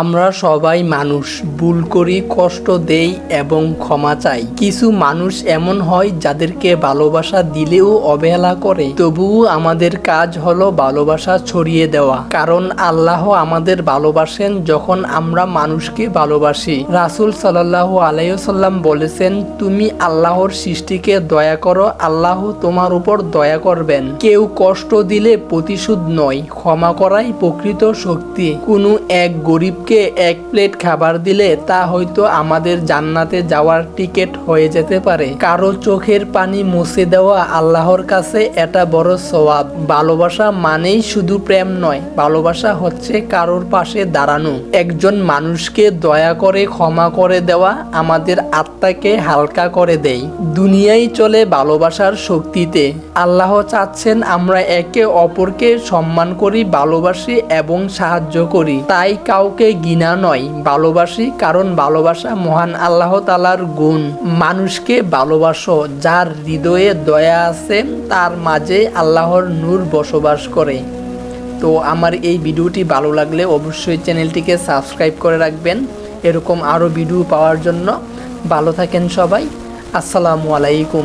আমরা সবাই মানুষ, ভুল করি, কষ্ট দেই এবং ক্ষমা চাই। কিছু মানুষ এমন হয় যাদেরকে ভালোবাসা দিলেও অবহেলা করে। তবুও আমাদের কাজ হলো ভালোবাসা ছড়িয়ে দেওয়া। কারণ আল্লাহ আমাদের ভালোবাসেন যখন আমরা মানুষকে ভালোবাসি। রাসুল সাল্লাহ আলাইসাল্লাম বলেছেন, তুমি আল্লাহর সৃষ্টিকে দয়া করো, আল্লাহ তোমার উপর দয়া করবেন। কেউ কষ্ট দিলে প্রতিশোধ নয়, ক্ষমা করাই প্রকৃত শক্তি। কোনো এক গরিবকে এক প্লেট খাবার দিলে তা হয়তো আমাদের জান্নাতে যাওয়ার টিকিট হয়ে যেতে পারে। কারও চোখের পানি মুছে দেওয়া আল্লাহর কাছে এটা বড় সওয়াব। ভালোবাসা মানেই শুধু প্রেম নয়, ভালোবাসা হচ্ছে কারোর পাশে দাঁড়ানো। একজন মানুষকে দয়া করে ক্ষমা করে দেওয়া আমাদের আত্মাকে হালকা করে দেয়। দুনিয়াই চলে ভালোবাসার শক্তিতে। আল্লাহ চাচ্ছেন আমরা একে অপরকে সম্মান করি, ভালোবাসি এবং সাহায্য করি। তাই কাউকে ঘৃণা নয়, ভালোবাসি কারণ ভালোবাসা মহান আল্লাহ তালার গুণ। মানুষকে ভালোবাসো, যার হৃদয়ে দয়া আছে, তার মাঝে আল্লাহর নূর বসবাস করে। তো আমার এই ভিডিওটি ভালো লাগলে অবশ্যই চ্যানেলটিকে সাবস্ক্রাইব করে রাখবেন। এরকম আরও ভিডিও পাওয়ার জন্য ভালো থাকেন সবাই। আসসালামু আলাইকুম।